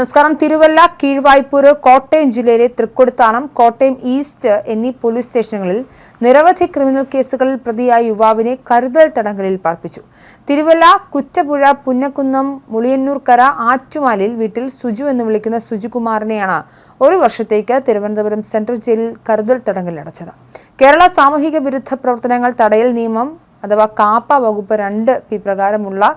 നമസ്കാരം തിരുവല്ല കീഴ്വായ്പൂര് കോട്ടയം ജില്ലയിലെ തൃക്കൊടുത്താനം കോട്ടയം ഈസ്റ്റ് എന്നീ പോലീസ് സ്റ്റേഷനുകളിൽ നിരവധി ക്രിമിനൽ കേസുകളിൽ പ്രതിയായ യുവാവിനെ കരുതൽ തടങ്കലിൽ പാർപ്പിച്ചു. തിരുവല്ല കുറ്റപ്പുഴ പുന്നക്കുന്നം മുളിയന്നൂർക്കര ആറ്റുമാലിൽ വീട്ടിൽ സുജു എന്ന് വിളിക്കുന്ന സുജുകുമാറിനെയാണ് ഒരു വർഷത്തേക്ക് തിരുവനന്തപുരം സെൻട്രൽ ജയിലിൽ കരുതൽ തടങ്കലിൽ അടച്ചത്. കേരള സാമൂഹിക വിരുദ്ധ പ്രവർത്തനങ്ങൾ തടയൽ നിയമം അഥവാ കാപ്പ വകുപ്പ് രണ്ട് പി പ്രകാരമുള്ള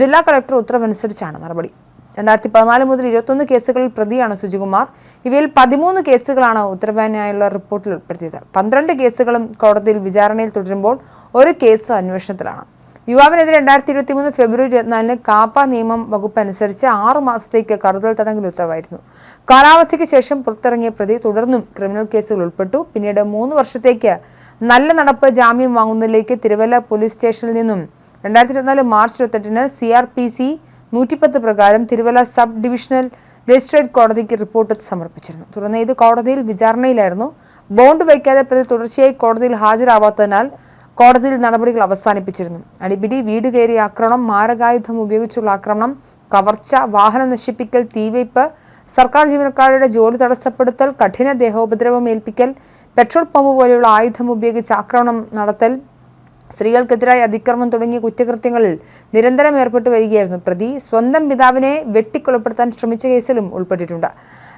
ജില്ലാ കളക്ടർ ഉത്തരവനുസരിച്ചാണ് നടപടി. രണ്ടായിരത്തി പതിനാല് മുതൽ ഇരുപത്തൊന്ന് കേസുകളിൽ പ്രതിയാണ് സുജികുമാർ. ഇവയിൽ പതിമൂന്ന് കേസുകളാണ് ഉത്തരവാദിനായുള്ള റിപ്പോർട്ടിൽ ഉൾപ്പെടുത്തിയത്. പന്ത്രണ്ട് കേസുകളും കോടതിയിൽ വിചാരണയിൽ തുടരുമ്പോൾ ഒരു കേസ് അന്വേഷണത്തിലാണ്. യുവാവിനെതിരെ രണ്ടായിരത്തി ഇരുപത്തി മൂന്ന് ഫെബ്രുവരി ഇരുപത്തിനാലിന് കാപ്പ നിയമം വകുപ്പ് അനുസരിച്ച് ആറു മാസത്തേക്ക് കരുതൽ തടങ്കൽ ഉത്തരവായിരുന്നു. കാലാവധിക്ക് ശേഷം പുറത്തിറങ്ങിയ പ്രതി തുടർന്നും ക്രിമിനൽ കേസുകൾ ഉൾപ്പെട്ടു. പിന്നീട് മൂന്ന് വർഷത്തേക്ക് നല്ല നടപ്പ് ജാമ്യം വാങ്ങുന്നതിലേക്ക് തിരുവല്ല പോലീസ് സ്റ്റേഷനിൽ നിന്നും രണ്ടായിരത്തി ഇരുപത്തിനാല് മാർച്ച് ഇരുപത്തെട്ടിന് സി ആർ പി സി നൂറ്റിപ്പത്ത് പ്രകാരം തിരുവല്ല സബ് ഡിവിഷണൽ രജിസ്ട്രേറ്റ് കോടതിക്ക് റിപ്പോർട്ട് സമർപ്പിച്ചിരുന്നു. തുടർന്ന് ഇത് കോടതിയിൽ വിചാരണയിലായിരുന്നു. ബോണ്ട് വയ്ക്കാതെ പ്രതി തുടർച്ചയായി കോടതിയിൽ ഹാജരാവാത്തതിനാൽ കോടതിയിൽ നടപടികൾ അവസാനിപ്പിച്ചിരുന്നു. അടിപിടി വീട് കയറി ആക്രമണം മാരകായുധം ഉപയോഗിച്ചുള്ള ആക്രമണം കവർച്ച വാഹനം നശിപ്പിക്കൽ തീവയ്പ് സർക്കാർ ജീവനക്കാരുടെ ജോലി തടസ്സപ്പെടുത്തൽ കഠിന ദേഹോപദ്രവം ഏൽപ്പിക്കൽ പെട്രോൾ പമ്പ് പോലെയുള്ള ആയുധം ഉപയോഗിച്ച് ആക്രമണം നടത്തൽ സ്ത്രീകൾക്കെതിരായ അതിക്രമം തുടങ്ങിയ കുറ്റകൃത്യങ്ങളിൽ നിരന്തരം ഏർപ്പെട്ടു വരികയായിരുന്നു പ്രതി. സ്വന്തം പിതാവിനെ വെട്ടിക്കൊലപ്പെടുത്താൻ ശ്രമിച്ച കേസിലും ഉൾപ്പെട്ടിട്ടുണ്ട്.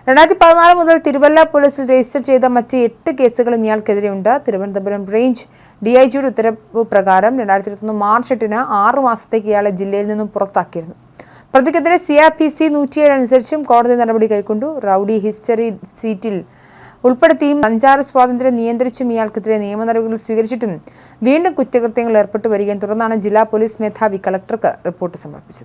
രണ്ടായിരത്തി പതിനാല് മുതൽ തിരുവല്ല പോലീസിൽ രജിസ്റ്റർ ചെയ്ത മറ്റ് എട്ട് കേസുകളും ഇയാൾക്കെതിരെയുണ്ട് തിരുവനന്തപുരം റേഞ്ച് ഡി ഐ ജിയുടെ ഉത്തരവ് പ്രകാരം രണ്ടായിരത്തി ഇരുപത്തൊന്ന് മാർച്ച് എട്ടിന് ആറു മാസത്തേക്ക് ഇയാളെ ജില്ലയിൽ നിന്നും പുറത്താക്കിയിരുന്നു. പ്രതിക്കെതിരെ സി ആർ പി സി നൂറ്റിയേഴ് അനുസരിച്ചും കോടതി നടപടി കൈക്കൊണ്ടു. റൌഡി ഹിസ്റ്ററി സീറ്റിൽ ഉൾപ്പെടുത്തിയും സഞ്ചാര സ്വാതന്ത്ര്യം നിയന്ത്രിച്ചും ഇയാൾക്കെതിരെ നിയമ നടപടികൾ സ്വീകരിച്ചിട്ടും വീണ്ടും കുറ്റകൃത്യങ്ങൾ ഏർപ്പെട്ടു വരികയും തുടർന്നാണ് ജില്ലാ പോലീസ് മേധാവി കളക്ടർക്ക് റിപ്പോർട്ട് സമർപ്പിച്ചത്.